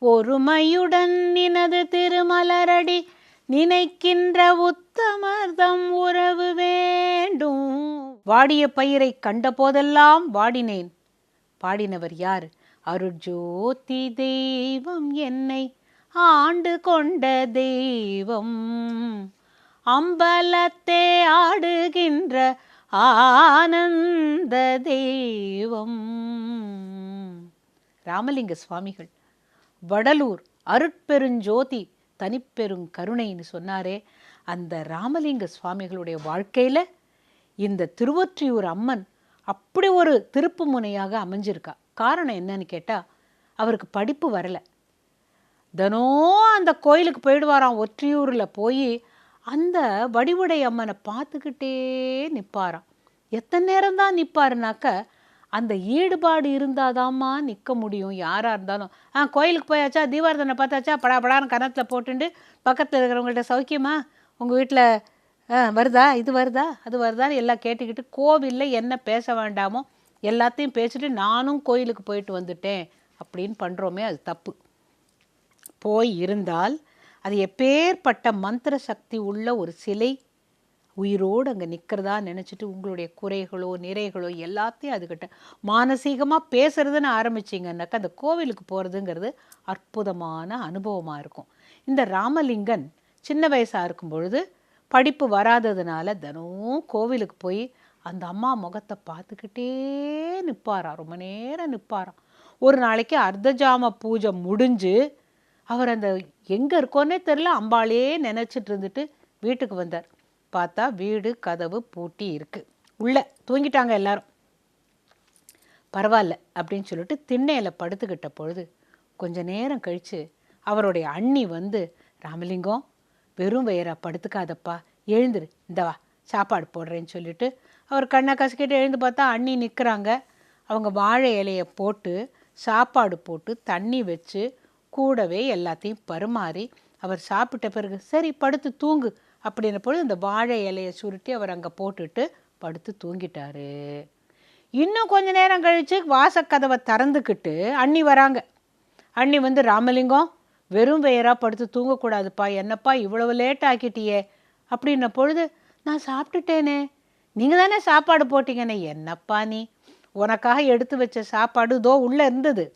ஒருமையுடன் நினது திருமலரடி நினைக்கின்ற உத்தமர்தம் உறவு வேண்டும். வாடிய பயிரை கண்ட போதெல்லாம் வாடினேன். பாடினவர் யார்? அருட்ஜோதி தெய்வம் என்னை ஆண்டு கொண்ட தெய்வம். அம்பலத்தே ஆடுகின்ற ஆனந்த தெய்வம். ராமலிங்க சுவாமிகள் வடலூர் அருட்பெருஞ்சோதி தனிப்பெரும் கருணைன்னு சொன்னாரே. அந்த ராமலிங்க சுவாமிகளுடைய வாழ்க்கையில் இந்த திருவொற்றியூர் அம்மன் அப்படி ஒரு திருப்பு முனையாக அமைஞ்சிருக்கா. காரணம் என்னன்னு கேட்டால் அவருக்கு படிப்பு வரலை. தினம் அந்த கோயிலுக்கு போயிடுவாராம் ஒற்றியூரில் போய் அந்த வடிவுடை அம்மனை பார்த்துக்கிட்டே நிற்பாராம் எத்தனை நேரம் தான் நிற்பாருனாக்க அந்த ஈடுபாடு இருந்தாதாம்மா நிற்க முடியும். யாராக இருந்தாலும். ஆ கோயிலுக்கு போயாச்சா? தீபாரதனை பார்த்தாச்சா? படா படான்னு கணத்தில் போட்டுண்டு பக்கத்தில் இருக்கிறவங்கள்ட்ட சௌக்கியமா? உங்கள் வீட்டில் ஆ வருதா? இது வருதா? அது வருதான்னு எல்லாம் கேட்டுக்கிட்டு கோவிலில் என்ன பேச வேண்டாமோ எல்லாத்தையும் பேசிட்டு நானும் கோயிலுக்கு போயிட்டு வந்துட்டேன். அப்படின்னு பண்ணுறோமே அது தப்பு. போய் இருந்தால் அது எப்பேற்பட்ட மந்திர சக்தி உள்ள ஒரு சிலை உயிரோடு அங்கே நிற்கிறதா நினச்சிட்டு உங்களுடைய குறைகளோ நிறைகளோ எல்லாத்தையும் அதுக்கிட்ட மானசீகமாக பேசுறதுன்னு ஆரம்பிச்சிங்கன்னாக்கா அந்த கோவிலுக்கு போகிறதுங்கிறது அற்புதமான அனுபவமாக இருக்கும். இந்த ராமலிங்கன் சின்ன வயசாக இருக்கும் பொழுது படிப்பு வராததுனால தினம் கோவிலுக்கு போய் அந்த அம்மா முகத்தை பார்த்துக்கிட்டே நிற்பாராம் ரொம்ப நேரம் நிற்பாராம் ஒரு நாளைக்கு அர்த்தஜாம பூஜை முடிஞ்சு அவர் அந்த எங்கே இருக்கோன்னே தெரில அம்பாளே நினச்சிட்டு இருந்துட்டு வீட்டுக்கு வந்தார். பார்த்தா வீடு கதவு பூட்டி இருக்கு. உள்ள தூங்கிட்டாங்க எல்லாரும். பரவாயில்ல அப்படின்னு சொல்லிட்டு திண்ணையில் படுத்துக்கிட்ட பொழுது கொஞ்ச நேரம் கழித்து அவருடைய அண்ணி வந்து ராமலிங்கம் வெறும் வயிறா படுத்துக்காதப்பா எழுந்துரு. இந்த வா சாப்பாடு போடுறேன்னு சொல்லிட்டு அவர் கண்ணை கசக்கிட்டு எழுந்து பார்த்தா அண்ணி நிற்கிறாங்க அவங்க வாழை இலையை போட்டு சாப்பாடு போட்டு தண்ணி வச்சு கூடவே எல்லாத்தையும் பரிமாறி அவர் சாப்பிட்ட பிறகு சரி படுத்து தூங்கு. அப்படின்ன பொழுது இந்த வாழை இலையை சுருட்டி அவர் அங்கே போட்டுட்டு படுத்து தூங்கிட்டாரு. இன்னும் கொஞ்ச நேரம் கழித்து வாசக்கதவை திறந்துக்கிட்டு அண்ணி வராங்க. அண்ணி வந்து ராமலிங்கம் வெறும் வெயராக படுத்து தூங்கக்கூடாதுப்பா. என்னப்பா இவ்வளவு லேட் ஆக்கிட்டியே? அப்படின்ன பொழுது நான் சாப்பிட்டுட்டேனே. நீங்கள் தானே சாப்பாடு போட்டிங்கன்னே. என்னப்பா நீ? உனக்காக எடுத்து வச்ச சாப்பாடு இதோ உள்ளே இருந்தது.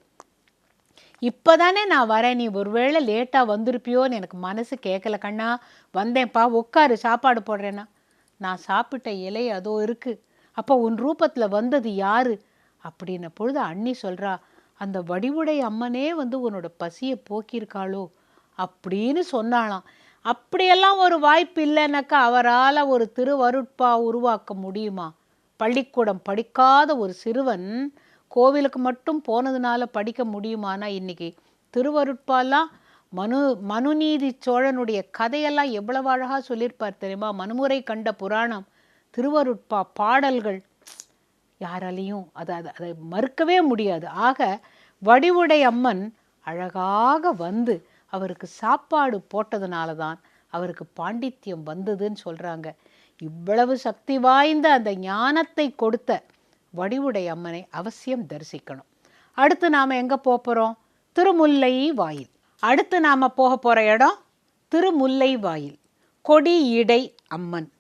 இப்போ தானே நான் வரேன். நீ ஒருவேளை லேட்டாக வந்திருப்பியோன்னு எனக்கு மனசு கேட்கல கண்ணா. வந்தேன்ப்பா உட்காரு சாப்பாடு போடுறேன்னா. நான் சாப்பிட்ட இலை அதோ இருக்கு. அப்போ உன் ரூபத்தில் வந்தது யாரு? அப்படின்ன பொழுது அண்ணி சொல்கிறா அந்த வடிவுடை அம்மனே வந்து உன்னோட பசியை போக்கியிருக்காளோ? அப்படின்னு சொன்னாளாம். அப்படியெல்லாம் ஒரு வாய்ப்பு இல்லைன்னாக்கா அவரால் ஒரு திருவருட்பா உருவாக்க முடியுமா? பள்ளிக்கூடம் படிக்காத ஒரு சிறுவன் கோவிலுக்கு மட்டும் போனதுனால படிக்க முடியுமானா இன்னைக்கு? திருவருட்பாலாம் மனு மனுநீதி சோழனுடைய கதையெல்லாம் எவ்வளவு அழகாக சொல்லியிருப்பார் தெரியுமா? மனுமுறை கண்ட புராணம் திருவருட்பா பாடல்கள். யாராலையும் அதை அதை அதை மறுக்கவே முடியாது. ஆக வடிவுடை அம்மன் அழகாக வந்து அவருக்கு சாப்பாடு போட்டதுனால தான் அவருக்கு பாண்டித்யம் வந்ததுன்னு சொல்கிறாங்க இவ்வளவு சக்தி வாய்ந்த அந்த ஞானத்தை கொடுத்த வடிவுடை அம்மனை அவசியம் தரிசிக்கணும். அடுத்து நாம் எங்கே போகிறோம் திருமுல்லை வாயில். அடுத்து நாம் போக போகிற இடம்? திருமுல்லை வாயில். கொடி இடை அம்மன்.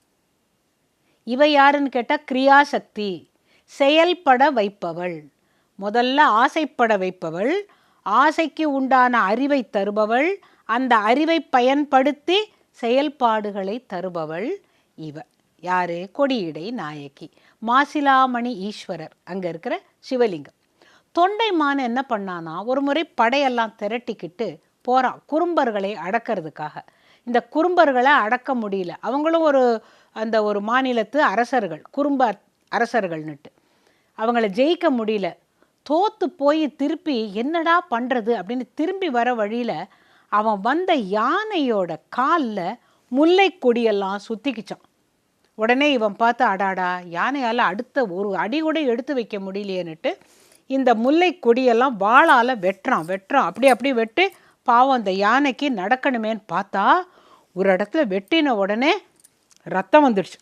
இவ யாருன்னு கேட்டால் கிரியாசக்தி செயல்பட வைப்பவள். முதல்ல ஆசைப்பட வைப்பவள் ஆசைக்கு உண்டான அறிவை தருபவள் அந்த அறிவை பயன்படுத்தி செயல்பாடுகளை தருபவள் இவ. யாரு? கொடியிடை நாயகி. மாசிலாமணி ஈஸ்வரர் அங்கே இருக்கிற சிவலிங்கம். தொண்டைமான் என்ன பண்ணானா ஒரு முறை படையெல்லாம் திரட்டிக்கிட்டு போகிறான் குறும்பர்களை அடக்கிறதுக்காக. இந்த குறும்பர்களை அடக்க முடியல. அவங்களும் ஒரு அந்த ஒரு மாநிலத்து அரசர்கள் குறும்ப அரசர்கள்னுட்டு. அவங்கள ஜெயிக்க முடியல. தோத்து போய் திருப்பி என்னடா பண்ணுறது அப்படின்னு திரும்பி வர வழியில் அவன் வந்த யானையோட காலில் முல்லை கொடியெல்லாம் சுற்றிக்கிச்சான் உடனே இவன் பார்த்து அடாடா யானையால் அடுத்த ஒரு அடி கூட எடுத்து வைக்க முடியலையேன்னுட்டு இந்த முல்லை கொடியெல்லாம் வாழால் வெட்டுறான் வெட்டுறான். அப்படி அப்படி வெட்டு பாவம் அந்த யானைக்கு நடக்கணுமேன்னு பார்த்தா ஒரு இடத்துல வெட்டின உடனே ரத்தம் வந்துடுச்சு.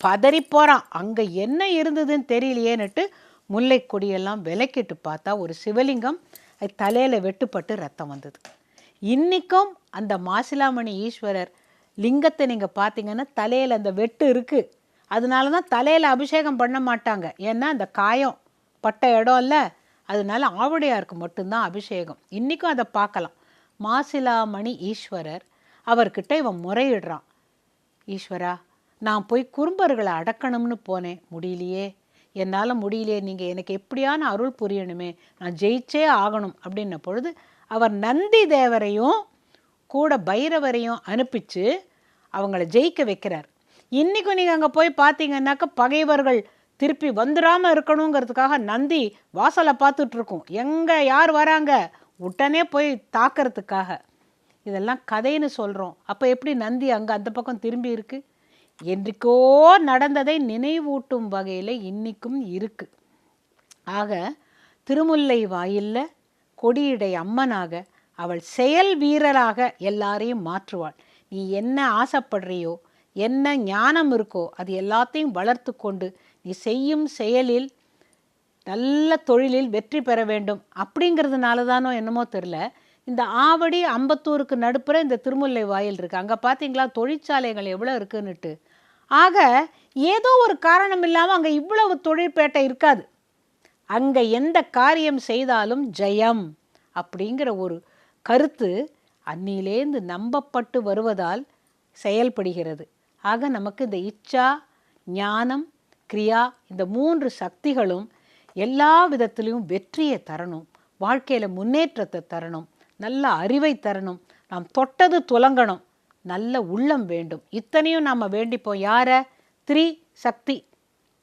பதறி போகிறான் அங்கே என்ன இருந்ததுன்னு தெரியலையேன்னுட்டு முல்லை கொடியெல்லாம் விலக்கிட்டு பார்த்தா ஒரு சிவலிங்கம் தலையில் வெட்டுப்பட்டு ரத்தம் வந்தது. இன்றைக்கும் அந்த மாசிலாமணி ஈஸ்வரர் லிங்கத்தை நீங்கள் பார்த்தீங்கன்னா தலையில் அந்த வெட்டு இருக்குது அதனால தான் தலையில் அபிஷேகம் பண்ண மாட்டாங்க. ஏன்னா அந்த காயம் பட்ட இடம் இல்லை. அதனால ஆவுடையாருக்கு மட்டும்தான் அபிஷேகம். இன்றைக்கும் அதை பார்க்கலாம். மாசிலாமணி ஈஸ்வரர் அவர்கிட்ட இவன் முறையிடுறான். ஈஸ்வரா நான் போய் குறும்பர்களை அடக்கணும்னு போனேன். முடியலையே. என்னால் முடியலையே. நீங்கள் எனக்கு எப்படியான அருள் புரியணுமே. நான் ஜெயிச்சே ஆகணும். அப்படின்ன பொழுது அவர் நந்தி தேவரையும் கூட பைரவரையும் அனுப்பிச்சு அவங்கள ஜெயிக்க வைக்கிறார். இன்றைக்கும் நீங்கள் அங்கே போய் பார்த்தீங்கன்னாக்கா பகைவர்கள் திருப்பி வந்துடாமல் இருக்கணுங்கிறதுக்காக நந்தி வாசலை பார்த்துட்ருக்கோம். எங்கே யார் வராங்க? உடனே போய் தாக்கிறதுக்காக. இதெல்லாம் கதைன்னு சொல்கிறோம் அப்போ எப்படி நந்தி அங்கே அந்த பக்கம் திரும்பி இருக்கு? என்றைக்கோ நடந்ததை நினைவூட்டும் வகையில் இன்றைக்கும் இருக்கு. ஆக திருமுல்லை வாயில்ல கொடியடை அம்மனாக அவள் செயல் வீரராக எல்லாரையும் மாற்றுவாள். நீ என்ன ஆசைப்படுறியோ என்ன ஞானம் இருக்கோ அது எல்லாத்தையும் வளர்த்து கொண்டு நீ செய்யும் செயலில் நல்ல தொழிலில் வெற்றி பெற வேண்டும். அப்படிங்கிறதுனால தானோ என்னமோ தெரில இந்த ஆவடி அம்பத்தூருக்கு நடுப்புற இந்த திருமுல்லை வாயில் இருக்குது அங்கே பார்த்தீங்களா தொழிற்சாலைகள் எவ்வளோ இருக்குன்னுட்டு. ஆக ஏதோ ஒரு காரணம் இல்லாமல் அங்கே இவ்வளவு தொழிற்பேட்டை இருக்காது. அங்கே எந்த காரியம் செய்தாலும் ஜெயம் அப்படிங்கிற ஒரு கருத்து அன்னிலேந்து நம்பப்பட்டு வருவதால் செயல்படுகிறது. ஆக நமக்கு இந்த இச்சா ஞானம் கிரியா இந்த மூன்று சக்திகளும் எல்லா விதத்திலையும் வெற்றியை தரணும். வாழ்க்கையில் முன்னேற்றத்தை தரணும். நல்ல அறிவை தரணும். நாம் தொட்டது துலங்கணும். நல்ல உள்ளம் வேண்டும். இத்தனையும் நாம் வேண்டிப்போம் யார? த்ரீ சக்தி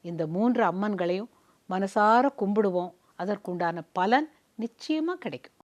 இந்த மூன்று அம்மன்களையும் மனசார கும்பிடுவோம். அதற்குண்டான பலன் நிச்சயமாக கிடைக்கும்.